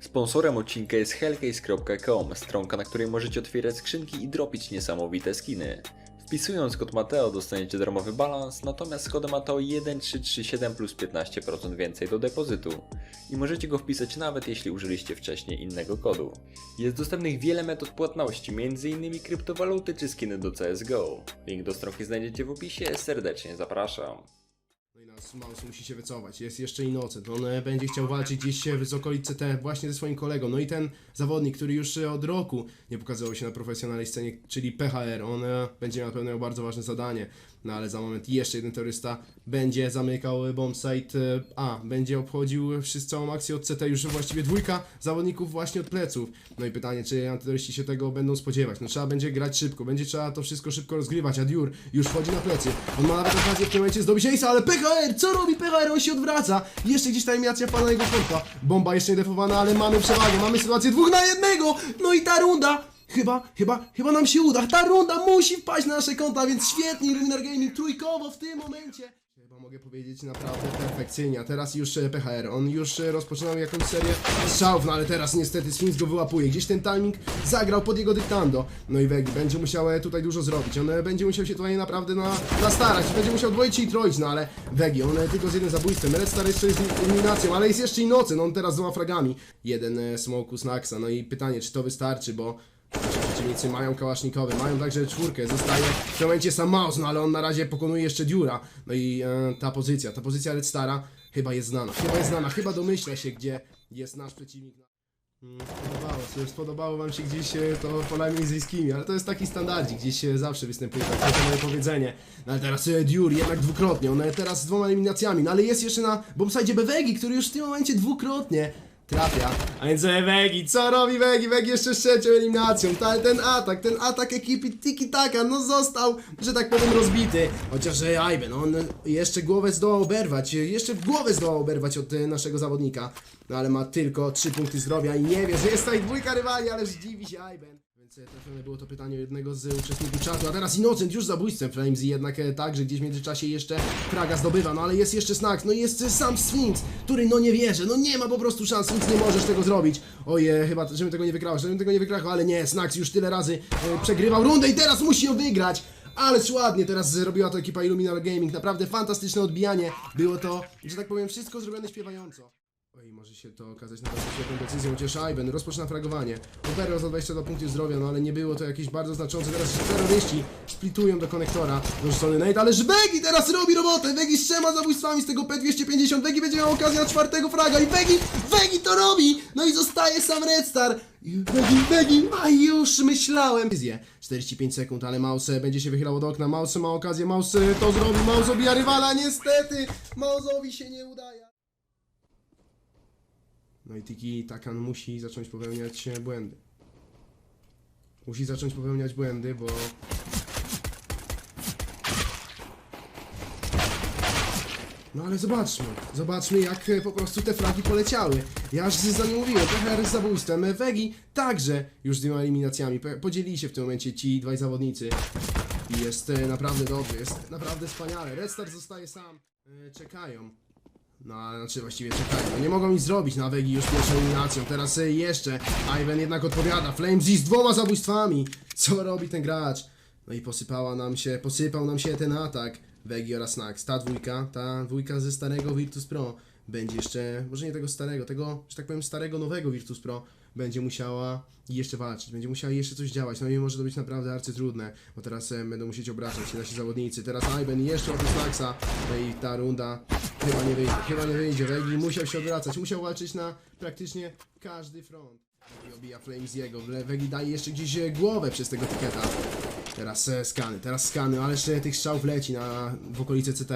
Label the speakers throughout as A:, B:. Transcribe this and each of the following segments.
A: Sponsorem odcinka jest hellcase.com, stronka, na której możecie otwierać skrzynki i dropić niesamowite skiny. Wpisując kod Mateo dostaniecie darmowy balans, natomiast kodem Mateo 1337 plus 15% więcej do depozytu. I możecie go wpisać nawet jeśli użyliście wcześniej innego kodu. Jest dostępnych wiele metod płatności, m.in. kryptowaluty czy skiny do CSGO. Link do stronki znajdziecie w opisie, serdecznie zapraszam.
B: No nas Mouse musi się wycofać. Jest jeszcze Innocent. On e, będzie chciał walczyć gdzieś e, w okolicy te właśnie ze swoim kolegą. No i ten zawodnik, który już e, od roku nie pokazywał się na profesjonalnej scenie, czyli PHR. On będzie miał na pewno bardzo ważne zadanie. No ale za moment jeszcze jeden terrorysta będzie zamykał bombsite e, A. Będzie obchodził wszyscy całą akcję od CT. Już właściwie dwójka zawodników właśnie od pleców. No i pytanie, czy antyterroryści się tego będą spodziewać. No trzeba będzie grać szybko. Będzie trzeba to wszystko szybko rozgrywać. A Diur już wchodzi na plecy. On ma nawet okazję w tym momencie zdobyć Ace'a, ale PHR! Co robi PHR? On się odwraca. Jeszcze gdzieś ta eliminacja wpada na jego konta. Bomba jeszcze nie defowana, ale mamy przewagę. Mamy sytuację dwóch na jednego. No i ta runda. Chyba, chyba, chyba nam się uda. Ta runda musi wpaść na nasze konta, więc świetnie Luminar Gaming trójkowo w tym momencie. Chyba mogę powiedzieć naprawdę perfekcyjnie. A teraz już e, PHR. On już e, rozpoczynał jakąś serię strzałów, no ale teraz niestety Sphinx go wyłapuje. Gdzieś ten timing zagrał pod jego dyktando. No i Wegi będzie musiał e, tutaj dużo zrobić. On będzie musiał się tutaj naprawdę na, nastarać. Będzie musiał dwoić i troić, no ale Wegi, on tylko z jednym zabójstwem. Red Star jeszcze jest eliminacją, ale jest jeszcze i nocy. No on teraz z dwoma fragami. Jeden smoku z Naxa. No i pytanie, czy to wystarczy, bo przeciwnicy mają kałasznikowy, mają także czwórkę, zostaje w tym momencie sam Maus, no ale on na razie pokonuje jeszcze Diura. No i e, ta pozycja, ta pozycja Red Stara chyba jest znana, chyba jest znana, chyba domyśla się, gdzie jest nasz przeciwnik. Spodobało się, spodobało wam się gdzieś e, to polami mizyjskimi, ale to jest taki standardzik, gdzieś e, zawsze występuje tak, to moje powiedzenie. No ale teraz e, Diur jednak dwukrotnie, on teraz z dwoma eliminacjami, no ale jest jeszcze na bombsite Bewegi, który już w tym momencie dwukrotnie trafia. A więc e, Wegi, co robi Wegi? Wegi jeszcze trzecią eliminacją. Ta, ten atak, ten atak ekipy Tiki Taka, no został, że tak powiem, rozbity. Chociaż Aiben, on jeszcze głowę zdołał oberwać, jeszcze głowę zdołał oberwać od e, naszego zawodnika. No ale ma tylko 3 punkty zdrowia i nie wie, że jest tutaj dwójka rywali, ale zdziwi się Aiben. Więc trafione było to pytanie jednego z uczestników czatu, a teraz Innocent już zabójstwem Flamesy, jednak e, tak, że gdzieś w międzyczasie jeszcze Praga zdobywa, no ale jest jeszcze Snacks, no i jest sam Sphinx, który no nie wierzy, no nie ma po prostu szans, Sphinx nie możesz tego zrobić. Oje, chyba, żebym tego nie wygrał, żebym tego nie wygrał, ale nie, Snacks już tyle razy e, przegrywał rundę i teraz musi ją wygrać. Ależ ładnie teraz zrobiła to ekipa Illuminar Gaming, naprawdę fantastyczne odbijanie. Było to, że tak powiem, wszystko zrobione śpiewająco. Oj, może się to okazać naprawdę świetną decyzją, chociaż Aiben rozpoczyna fragowanie. Upero za 22 punkty zdrowia, no ale nie było to jakieś bardzo znaczące. Teraz terroryści splitują do konektora. Dorzucony Nate, ależ Wegi teraz robi robotę! Wegi z trzema zabójstwami z tego P250. Wegi będzie miał okazję na czwartego fraga i Wegi, Wegi to robi! No i zostaje sam Red Star. I Wegi, Wegi, a już myślałem. Wizję. 45 sekund, ale Mouse będzie się wychylał od okna. Mouse ma okazję, Mouse to zrobi. Mouse obija rywala, niestety. Mouse'owi się nie udaje. No i Tiki Takan musi zacząć popełniać e, błędy. Musi zacząć popełniać błędy, bo... No ale zobaczmy, zobaczmy jak e, po prostu te flagi poleciały. Ja aż za nie mówiłem, PHR z zabójstwem, e, Wegi także już z dwiema eliminacjami. Podzielili się w tym momencie ci dwaj zawodnicy. I jest naprawdę dobrze, jest naprawdę wspaniale. Red Star zostaje sam. Czekają. No, znaczy właściwie czekają. No, nie mogą nic zrobić na Wegi już pierwszą eliminacją. Teraz e, jeszcze Ivan jednak odpowiada. Flamesy z dwoma zabójstwami. Co robi ten gracz? No i posypała nam się, posypał nam się ten atak. Wegi oraz Nax. Ta dwójka, ta dwójka ze starego Virtus Pro będzie jeszcze, może nie tego starego, tego, że tak powiem, starego, nowego Virtus Pro będzie musiała jeszcze walczyć, będzie musiała jeszcze coś działać. No i może to być naprawdę arcytrudne, bo teraz e, będą musieć obracać się nasi zawodnicy. Teraz Iben jeszcze oprócz Naxa, no i ta runda chyba nie wyjdzie, chyba nie wyjdzie. Wegi musiał się odwracać, musiał walczyć na praktycznie każdy front. I obija Flames jego, Wegi daje jeszcze gdzieś e, głowę przez tego tiketa. Teraz e, skany, teraz skany, ale jeszcze tych strzałów leci na, w okolice CT.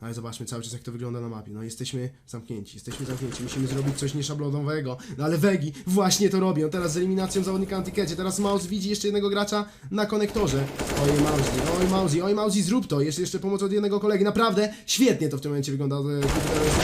B: Ale zobaczmy cały czas jak to wygląda na mapie. No jesteśmy zamknięci, jesteśmy zamknięci, musimy zrobić coś nieszablonowego. No ale Wegi właśnie to robi. On teraz z eliminacją zawodnika na tykecie. Teraz Mouse widzi jeszcze jednego gracza na konektorze. Oj Mauzi, oj Mauzi, oj Mauzi zrób to. Jest jeszcze pomoc od jednego kolegi. Naprawdę świetnie to w tym momencie wygląda. E,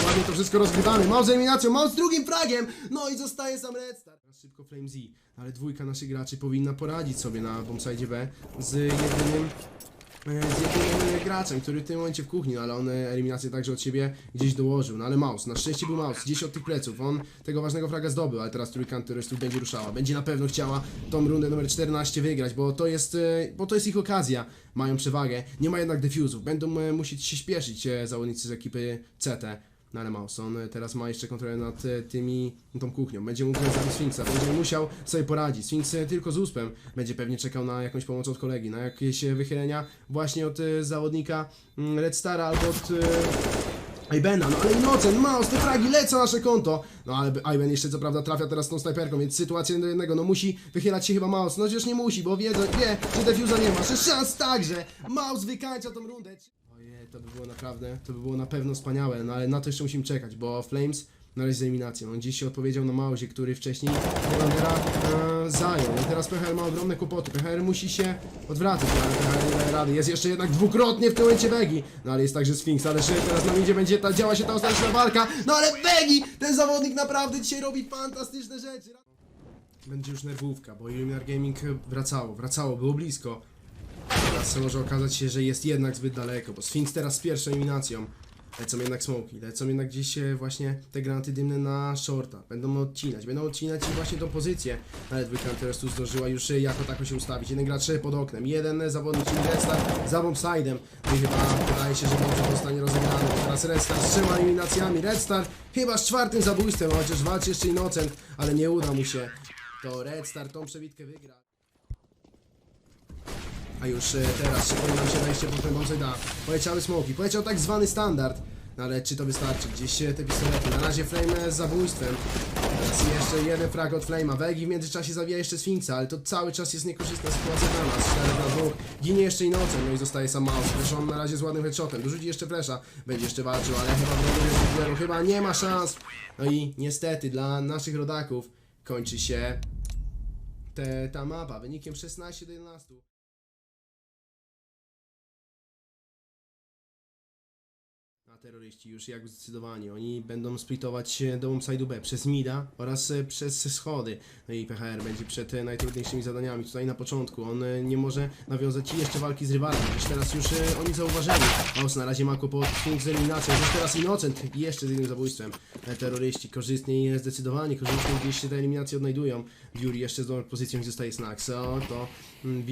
B: Ładnie to wszystko rozgrywamy. Mouse z eliminacją, Mouse z drugim fragiem. No i zostaje sam Red Star. Teraz szybko Flame Z. Ale dwójka naszych graczy powinna poradzić sobie na bombsite B z jedynym e, z jednym e, graczem, który w tym momencie w kuchni, no ale on e, eliminację także od siebie gdzieś dołożył. No ale Maus, na szczęście był Maus, gdzieś od tych pleców. On tego ważnego fraga zdobył, ale teraz trójkant terrorystów będzie ruszała. Będzie na pewno chciała tą rundę numer 14 wygrać, bo to jest, e, bo to jest ich okazja. Mają przewagę. Nie ma jednak defuzów. Będą e, musieć się śpieszyć e, zawodnicy z ekipy CT. No ale Maus, on e, teraz ma jeszcze kontrolę nad e, tymi, tą kuchnią. Będzie mógł zabić Sfinksa, będzie musiał sobie poradzić. Sfinks e, tylko z uspem będzie pewnie czekał na jakąś pomoc od kolegi, na jakieś wychylenia właśnie od zawodnika mm, Red Stara albo od Ibena. No ale Innocent, Maus, te fragi lecą na nasze konto. No ale Iben jeszcze co prawda trafia teraz tą snajperką, więc sytuacja do jednego. No musi wychylać się chyba Maus. No chociaż nie musi, bo wie, wie że defuza nie ma. Że szans także. Maus wykańcza tą rundę. Ojej, to by było naprawdę, to by było na pewno wspaniałe, no ale na to jeszcze musimy czekać, bo Flames na razie z eliminacją. On dziś się odpowiedział na Mauzie, który wcześniej Holandera e, zajął. I teraz PHR ma ogromne kłopoty. PHR musi się odwracać, ale PHR nie daje rady. Jest jeszcze jednak dwukrotnie w tym momencie Wegi. No ale jest także Sphinx, ale jeszcze teraz na midzie będzie ta, działa się ta ostateczna walka. No ale Wegi! Ten zawodnik naprawdę dzisiaj robi fantastyczne rzeczy. Będzie już nerwówka, bo Illuminar Gaming wracało, wracało, było blisko. Teraz może okazać się, że jest jednak zbyt daleko, bo Sphinx teraz z pierwszą eliminacją. Lecą jednak smoki, lecą jednak gdzieś właśnie te granaty dymne na shorta. Będą odcinać, będą odcinać i właśnie tą pozycję. Ale dwójka teraz tu zdążyła już e, jako tako się ustawić. Jeden gracz e, pod oknem, jeden e, zawodnik, czyli Restar za bombsidem. No i chyba wydaje się, że może zostanie rozegrany. Teraz Restar z trzema eliminacjami. Redstar chyba z czwartym zabójstwem, chociaż walczy jeszcze Innocent, ale nie uda mu się. To Redstar tą przebitkę wygra. A już e, teraz szykuje nam się wejście po ten da. Poleciały smoki, poleciał tak zwany standard. No ale czy to wystarczy? Gdzieś te pistolety. Na razie Flame z zabójstwem. Teraz jeszcze jeden frag od Flame'a. Wegi w międzyczasie zabija jeszcze Sfinksa, ale to cały czas jest niekorzystna sytuacja dla nas. 4 na 2. Ginie jeszcze Innocent, no i zostaje sam Mouse. Zresztą na razie z ładnym headshotem. Dorzuci jeszcze flesza. Będzie jeszcze walczył, ale chyba chyba nie ma szans. No i niestety dla naszych rodaków kończy się te, ta mapa wynikiem 16 do 11. terroryści już jakby zdecydowani. Oni będą splitować się do side'u B przez Mida oraz e, przez schody. No i PHR będzie przed e, najtrudniejszymi zadaniami. Tutaj na początku on e, nie może nawiązać jeszcze walki z rywalem. Już teraz już e, oni zauważyli. Os na razie ma kłopot z eliminacją. Jest teraz Innocent jeszcze z jednym zabójstwem. E, Terroryści korzystniej, e, zdecydowanie korzystniej gdzieś się te eliminacje odnajdują. Fury jeszcze z dobrą pozycją, gdzie zostaje Snax. O, to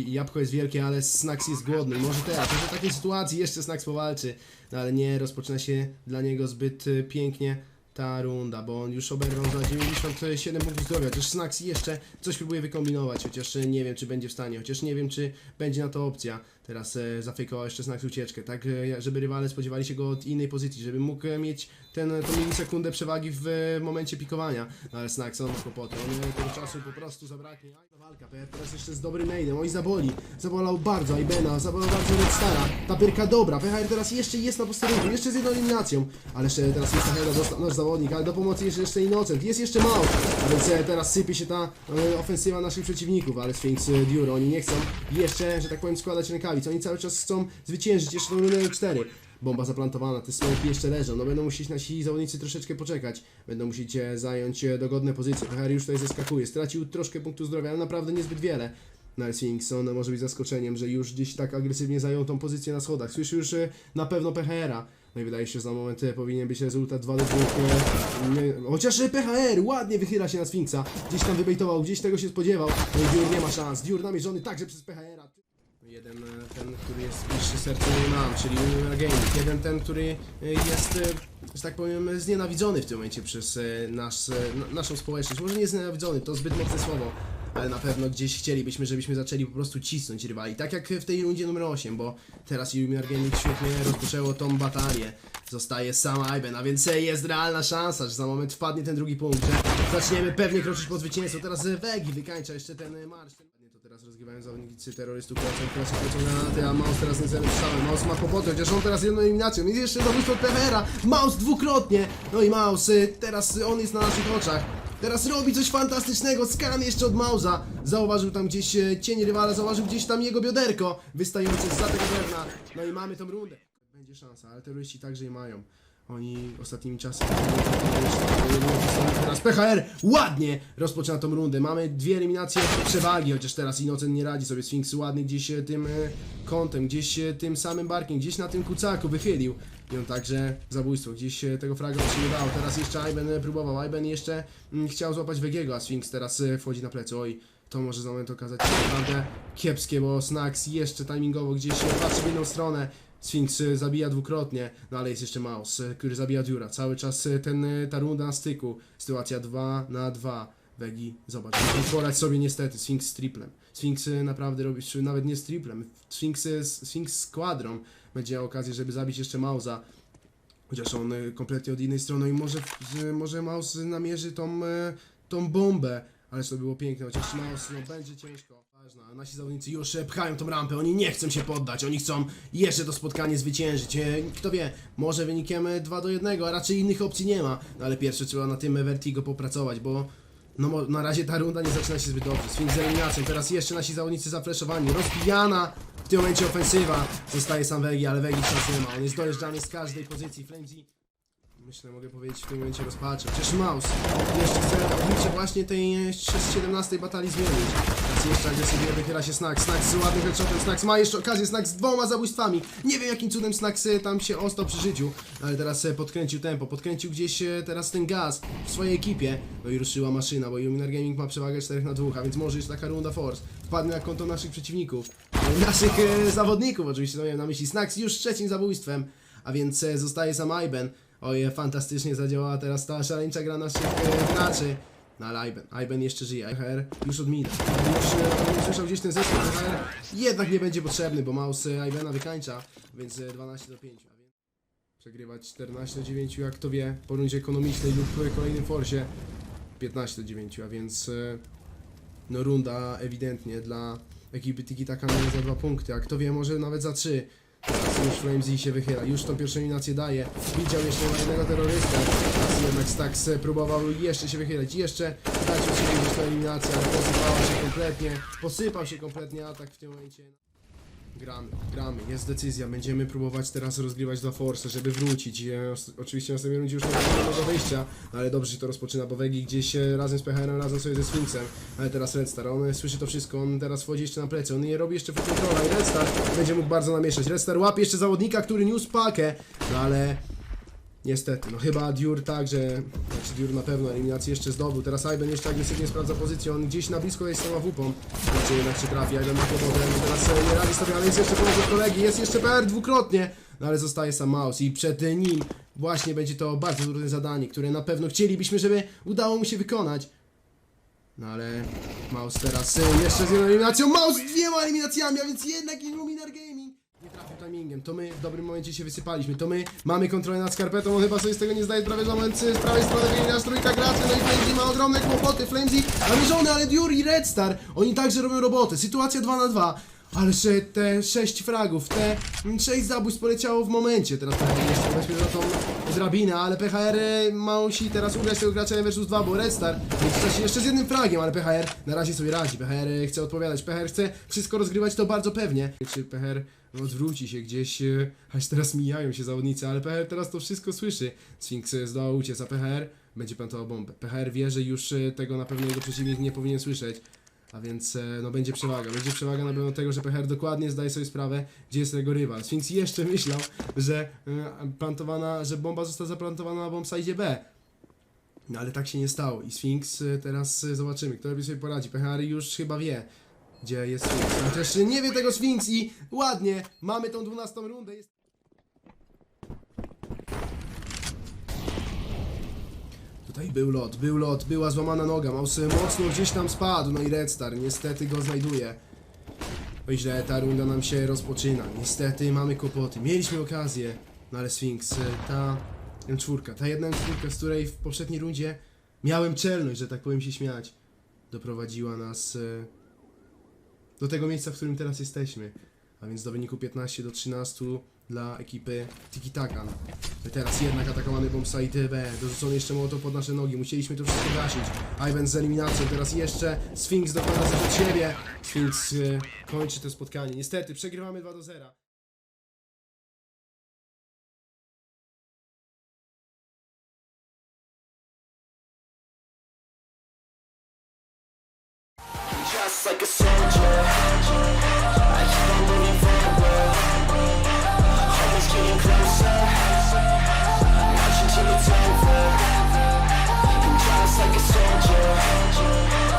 B: jabłko jest wielkie, ale Snax jest głodny. Może teraz, może w takiej sytuacji jeszcze Snax powalczy. No ale nie rozpoczyna się dla niego zbyt e, pięknie ta runda, bo on już oberwał za 97 punktów zdrowia, chociaż Snax jeszcze coś próbuje wykombinować, chociaż e, nie wiem czy będzie w stanie, chociaż nie wiem czy będzie na to opcja. Teraz e, zafejkował jeszcze Snax ucieczkę, tak e, żeby rywale spodziewali się go od innej pozycji, żeby mógł e, mieć ten, tą milisekundę przewagi w e, momencie pikowania. No ale Snax on ma kłopoty, on e, tego czasu po prostu zabraknie. Aj, walka, PR teraz jeszcze z dobrym nade'em, oj zaboli, zabolał bardzo Ibena, zabolał bardzo Red Stara, ta pyrka dobra, PHR teraz jeszcze jest na posterunku, jeszcze z jedną eliminacją, ale jeszcze teraz jest Taheda, dostał nasz zawodnik, ale do pomocy jest jeszcze Innocent, jest jeszcze mało, a więc e, teraz sypie się ta e, ofensywa naszych przeciwników, ale Sphinx, e, oni nie chcą jeszcze, że tak powiem, składać rękawic, oni cały czas chcą zwyciężyć jeszcze tą rundę 4. Bomba zaplantowana, te smoki jeszcze leżą, no będą musieć nasi zawodnicy troszeczkę poczekać, będą musieć e, zająć e, dogodne pozycje, PHR już tutaj zeskakuje, stracił troszkę punktów zdrowia, ale naprawdę niezbyt wiele. No ale Sphinx, on może być zaskoczeniem, że już gdzieś tak agresywnie zajął tą pozycję na schodach. Słyszy już e, na pewno PHR-a. No i wydaje się, że za moment powinien być rezultat 2 do 2. e, nie- Chociaż PHR ładnie wychyla się na Sfinksa. Gdzieś tam wybejtował, gdzieś tego się spodziewał. No i Diur nie ma szans. Diur namierzony także przez PHR-a. Jeden e, ten, który jest bliższy sercu nam, czyli Junior Gaming. Jeden ten, który e, jest, e, że tak powiem, znienawidzony w tym momencie przez e, nasz, e, na- naszą społeczność. Może nie znienawidzony, to zbyt mocne słowo, ale na pewno gdzieś chcielibyśmy, żebyśmy zaczęli po prostu cisnąć rywali. Tak jak w tej rundzie numer 8, bo teraz Junior Gaming świetnie rozpoczęło tą batalię. Zostaje sam Iben, a więc e, jest realna szansa, że za moment wpadnie ten drugi punkt, że zaczniemy pewnie kroczyć po zwycięstwo. Teraz e, Wegi wykańcza jeszcze ten e, marsz. Teraz rozgrywają zawodnicy terrorystów, krocą, krocą, krocą na ty, a Maus teraz nie strzałem. Maus ma kłopoty, chociaż on teraz jedną eliminacją. Jest jeszcze zabójstwo od PWR-a. Maus dwukrotnie. No i Maus, y, teraz y, on jest na naszych oczach. Teraz robi coś fantastycznego, skan jeszcze od Mausa. Zauważył tam gdzieś e, cień rywala, zauważył gdzieś tam jego bioderko wystające za tego drewna. No i mamy tą rundę. Będzie szansa, ale terroryści także je mają. Oni ostatnimi czasy. Teraz PHR ładnie rozpoczyna tą rundę. Mamy dwie eliminacje przewagi, chociaż teraz Innocent nie radzi sobie. Sphinx ładny gdzieś tym e, kątem, gdzieś tym samym barkiem, gdzieś na tym kucaku wychylił. I on także zabójstwo, gdzieś tego fraga dało. Teraz jeszcze Iben e, próbował. Iben jeszcze mm, chciał złapać Wegiego, a Sphinx teraz e, wchodzi na plecy. Oj, to może za moment okazać się naprawdę kiepskie, bo Snax jeszcze timingowo gdzieś patrzy w inną stronę. Sphinx zabija dwukrotnie, no ale jest jeszcze Maus, który zabija Dura. Cały czas e, ten, e, ta runda na styku. Sytuacja 2 na 2. Wegi, zobacz, porać sobie niestety, Sphinx z triplem. Sphinx e, naprawdę robi, nawet nie z triplem, Sphinx, Sphinx z kwadrą będzie okazję, żeby zabić jeszcze Mausa. Chociaż on kompletnie od innej strony i może, że- może Maus namierzy tą, tą bombę. Ależ to było piękne, chociaż Maus no, będzie ciężko. Ważne, ale nasi zawodnicy już pchają tą rampę, oni nie chcą się poddać, oni chcą jeszcze to spotkanie zwyciężyć. E, Kto wie, może wynikiem e, 2 do 1, a raczej innych opcji nie ma. No ale pierwsze trzeba na tym Vertigo popracować, bo no na razie ta runda nie zaczyna się zbyt dobrze. Sphinx z eliminacją, teraz jeszcze nasi zawodnicy zafleszowani, rozbijana w tym momencie ofensywa. Zostaje sam Wegi, ale Wegi szans nie ma, on jest dojeżdżany z każdej pozycji. Flamesy Myślę, mogę powiedzieć w tym momencie rozpaczy. Przecież Maus jeszcze chce oblicze właśnie tej e, 17 batalii zmienić. Teraz jeszcze agresywnie wychyla się Snack. Snack z ładnym headshotem. Snack ma jeszcze okazję. Snack z dwoma zabójstwami. Nie wiem jakim cudem Snack e, tam się ostał przy życiu, ale teraz e, podkręcił tempo. Podkręcił gdzieś e, teraz ten gaz w swojej ekipie. No i ruszyła maszyna, bo Illuminar Gaming ma przewagę 4 na 2, a więc może już taka runda force wpadnie na konto naszych przeciwników. E, Naszych e, zawodników oczywiście, no miałem na myśli Snacks już trzecim zabójstwem, a więc e, zostaje sam Iben. Oj, fantastycznie zadziałała teraz ta szaleńcza gra naszych e, graczy. No ale Iben, Iben jeszcze żyje. IHR już od mida. Już e, usłyszał gdzieś ten zespół. IHR jednak nie będzie potrzebny, bo mouse e, Ibena wykańcza, więc e, 12 do 5. A więc przegrywać 14 do 9, jak kto wie, po rundzie ekonomicznej lub kolejnym forsie 15 do 9, a więc no runda ewidentnie dla ekipy Tiki Taka na za dwa punkty, a kto wie, może nawet za trzy. Już Flamesy się wychyla, już tą pierwszą eliminację daje. Widział jeszcze jednego terrorystę. Teraz jednak Stax e, próbował jeszcze się wychylać, jeszcze dać siebie gdzieś tą eliminację, ale posypała się kompletnie. Posypał się kompletnie atak w tym momencie. Gramy, gramy, jest decyzja. Będziemy próbować teraz rozgrywać dla Force, żeby wrócić. E, os- oczywiście na następnej rundzie już nie mamy do wyjścia, no ale dobrze się to rozpoczyna, bo Wegi gdzieś e, razem z PHR-em, razem sobie ze Sphinxem. Ale teraz Red Star, on e, słyszy to wszystko, on teraz wchodzi jeszcze na plecy, on nie robi jeszcze full controla i Red Star będzie mógł bardzo namieszać. Red Star łapie jeszcze zawodnika, który niósł pakę, no ale Niestety, no chyba Dur także, znaczy Dur na pewno eliminację jeszcze zdobył. Teraz Iben jeszcze agresywnie sprawdza pozycję, on gdzieś na blisko jest sama wupą. Znaczy jednak czy trafi, Iben ma kłopotę, teraz nie radzi sobie, ale jest jeszcze pomoc kolegi, jest jeszcze PR dwukrotnie, no ale zostaje sam Maus i przed nim właśnie będzie to bardzo trudne zadanie, które na pewno chcielibyśmy, żeby udało mu się wykonać. No ale Maus teraz e, jeszcze z jedną eliminacją, Maus z dwiema eliminacjami, a więc jednak Illuminar Gaming. Timingiem, to my w dobrym momencie się wysypaliśmy, to my mamy kontrolę nad skarpetą, on chyba sobie z tego nie zdaje sprawy, że moment z prawej strony wymienia trójka graczy, no i Flamesy ma ogromne kłopoty, Flamesy namierzony, ale Dur i Red Star, oni także robią robotę, sytuacja 2 na 2 ale że te 6 fragów, te 6 zabójstw poleciało w momencie. Teraz PHR jeszcze weźmie za tą drabinę, ale PHR musi teraz ugrać tego gracza versus 2, bo Red Star jest jeszcze z jednym fragiem, ale PHR na razie sobie radzi. PHR chce odpowiadać, PHR chce wszystko rozgrywać to bardzo pewnie. Czy PHR odwróci się gdzieś, e, aż teraz mijają się zawodnicy, ale PHR teraz to wszystko słyszy. Sphinx e, zdołał uciec, a PHR będzie plantował bombę. PHR wie, że już e, tego na pewno jego przeciwnik nie powinien słyszeć. A więc e, no będzie przewaga. Będzie przewaga na pewno tego, że PHR dokładnie zdaje sobie sprawę, gdzie jest jego rywal. Sphinx jeszcze myślał, że plantowana, że bomba została zaplantowana na bombsite B. No ale tak się nie stało i Sphinx teraz zobaczymy, kto lepiej sobie poradzi. PHR już chyba wie, gdzie jest Sphinx. Chociaż nie wie tego Sphinx i ładnie, mamy tą 12 rundę. Jest... Tutaj był lot, był lot, była złamana noga, Maus mocno gdzieś tam spadł, no i Red Star niestety go znajduje. Oj źle, ta runda nam się rozpoczyna, niestety mamy kłopoty, mieliśmy okazję, no ale Sphinx, e, ta M4, ta jedna M4, z której w poprzedniej rundzie miałem czelność, że tak powiem się śmiać, doprowadziła nas e, do tego miejsca, w którym teraz jesteśmy. A więc do wyniku 15 do 13 dla ekipy Tiki Takan. Teraz jednak atakowany bombsite B, dorzucony jeszcze moto pod nasze nogi, musieliśmy to wszystko gasić. Ivan z eliminacją, teraz jeszcze Sphinx dokłada coś od siebie. Sphinx e, kończy to spotkanie. Niestety, przegrywamy 2 do 0. Just like a soldier. I keep on moving forward. Getting closer. Marching till it's over. I'm just like a soldier.